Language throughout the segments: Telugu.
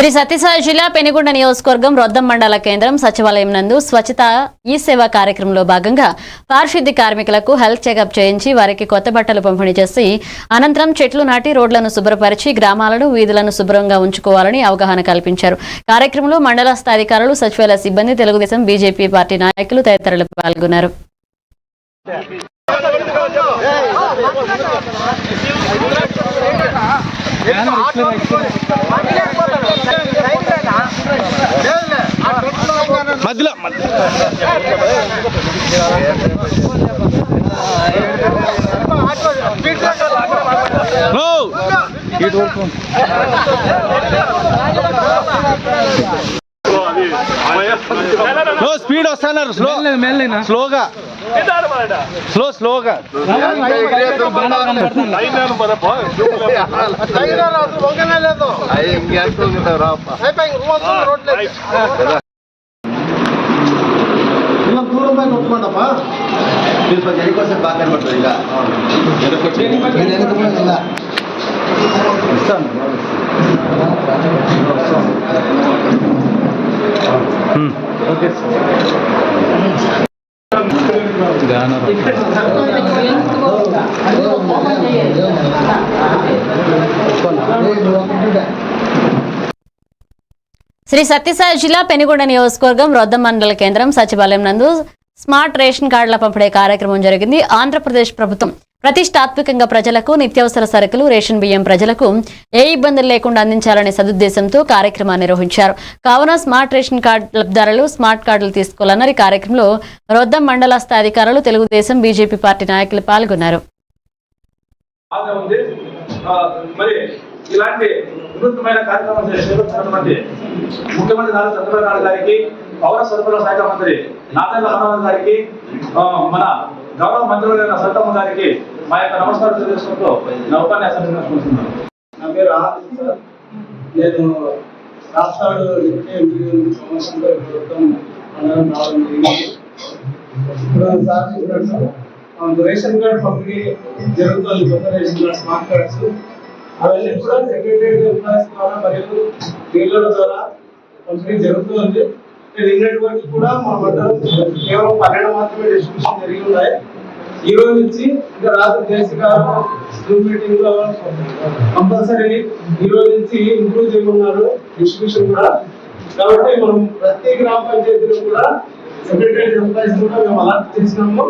శ్రీ సత్యసాయి జిల్లా పెనుగొండ నియోజకవర్గం రొద్దం మండల కేంద్రం సచివాలయం నందు స్వచ్ఛత ఈ సేవ కార్యక్రమంలో భాగంగా పారిశుద్ధ్య కార్మికులకు హెల్త్ చెకప్ చేయించి వారికి కొత్త బట్టలు పంపిణీ చేసి అనంతరం చెట్లు నాటి రోడ్లను శుభ్రపరిచి గ్రామాలను వీధులను శుభ్రంగా ఉంచుకోవాలని అవగాహన కల్పించారు. కార్యక్రమంలో మండల స్థాయి అధికారులు సచివాలయ సిబ్బంది తెలుగుదేశం బీజేపీ పార్టీ నాయకులు తదితరులు పాల్గొన్నారు. మధ్యలో. స్పీడ్ వస్తున్నారు. స్లో స్లోగా. ಇದಾರು ಮಾಡ ಸ್ಲೋ ಸ್ಲೋಗ ಲೈನ್ ಬರಪ್ಪ ಹಿಂಗೆ ಅಂತ ಹೋಗಿದ್ದಾವ್ರಪ್ಪ ನೂರು ರೂಪಾಯಿ ಕೊಟ್ಕೊಂಡಪ್ಪ ನೀವು ಸ್ವಲ್ಪ ಎರಡು ಪರ್ಸೆಂಟ್ ಬಾಕಿ ಅನ್ಬಿಡ್ತಾರೆ ಈಗ ಇಲ್ಲ ಹ್ಞೂ okay sir okay Shri Sathya Sai జిల్లా పెనుగొండ నియోజకవర్గం రొద్దం మండల కేంద్రం సచివాలయం నందు స్మార్ట్ రేషన్ కార్డుల పంపిణీ కార్యక్రమం జరిగింది. ఆంధ్రప్రదేశ్ ప్రభుత్వం ప్రతిష్టాత్మకంగా ప్రజలకు నిత్యావసర సరుకులు రేషన్ బియ్యం ప్రజలకు ఏ ఇబ్బందులు లేకుండా అందించాలనే సదుద్దేశంతో కార్యక్రమాన్ని నిర్వహించారు. కావున స్మార్ట్ రేషన్ కార్డు ధరలు స్మార్ట్ కార్డులు తీసుకోవాలన్నారు ఈ కార్యక్రమంలో రొద్దం మండల స్థాయి అధికారులు తెలుగుదేశం బీజేపీ పార్టీ నాయకులు పాల్గొన్నారు. మరి ఇలాంటి వినూత్నమైన కార్యక్రమం చేస్తున్నటువంటి ముఖ్యమంత్రి నారా చంద్రబాబు నాయుడు గారికి పౌర సరఫరా శాఖ మంత్రి గారికి మన గౌరవ మంత్రులైన సత్తమ్మ గారికి మా యొక్క నమస్కారం తెలియజేసుకుంటూ నా ఉపన్యాసం నిర్వహిస్తున్నాను నా పేరు ఆదిత్య సార్. నేను రాష్ట్రాలు డిప్యూటీ ప్రభుత్వం మండలం రావడం జరిగింది. రేషన్ కార్డ్ పంపిణీ జరుగుతుంది. కొత్త రేషన్ కార్డ్ స్మార్ట్ కార్డ్స్. అవన్నీ కూడా సెక్రటరీ ఎంప్లాయీస్ ద్వారా మరియు డీలర్ల ద్వారా పంపిణీ జరుగుతుంది. నిన్నటి వరకు కూడా మా మండలం కేవలం పన్నెండు మాత్రమే డిస్ట్రిబ్యూషన్ జరిగి ఉన్నాయి. ఈ రోజు నుంచి ఇంకా రాత్రి కేసీ గారు జూమ్ మీటింగ్లో కంపల్సరీ ఈ రోజు నుంచి ఇంప్రూవ్ చేయమన్నారు డిస్ట్రిబ్యూషన్ కూడా. కాబట్టి మనం ప్రతి గ్రామ పంచాయతీలో కూడా సెక్రటరీ ఎంప్లాయీస్ కూడా మేము అలర్ట్ చేసినాము.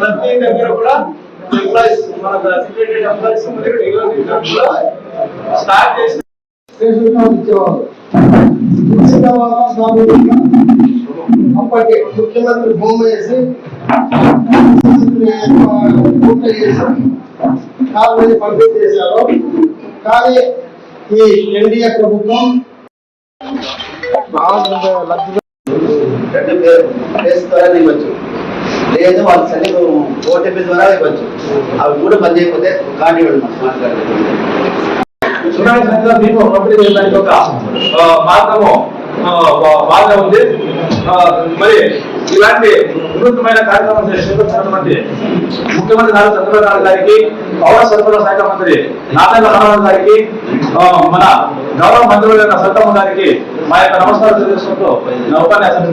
ప్రతి దగ్గర కూడా ఎంప్లాయీస్ మన సెక్రటరీ ఎంప్లాయీస్ స్టార్ట్ చేసిన ఇచ్చేవాళ్ళు ముఖ్యమంత్రి భూమి వేసి పూర్తి చేసి కావాలని పంపిణీ చేశారు కానీ ఈ ఎన్డీఏ ప్రభుత్వం రెండు ప్లేస్ ద్వారా ఇవ్వచ్చు. లేదు వాళ్ళ సన్ని ఓటీపీ ద్వారా ఇవ్వచ్చు. అవి కూడా బంద్ చేయకపోతే కార్డు ఇవ్వండి మా స్మార్ట్ కార్డు సునామీ సంఖ్యలో దీపం పంపిణీ చేయడానికి ఒక ఆ, మార్గము. బాగా ఉంది. మరి ఇలాంటి వినూత్నమైన కార్యక్రమం చేస్తున్నటువంటి ముఖ్యమంత్రి నారా చంద్రబాబు నాయుడు గారికి పౌర సరఫరా శాఖ మంత్రి నారాయణ రామారావు గారికి మన గౌరవ మంత్రులైన సత్తమ్మ గారికి మా యొక్క నమస్కారం తెలియజేసుకుంటూ నా ఉపన్యాసాన్ని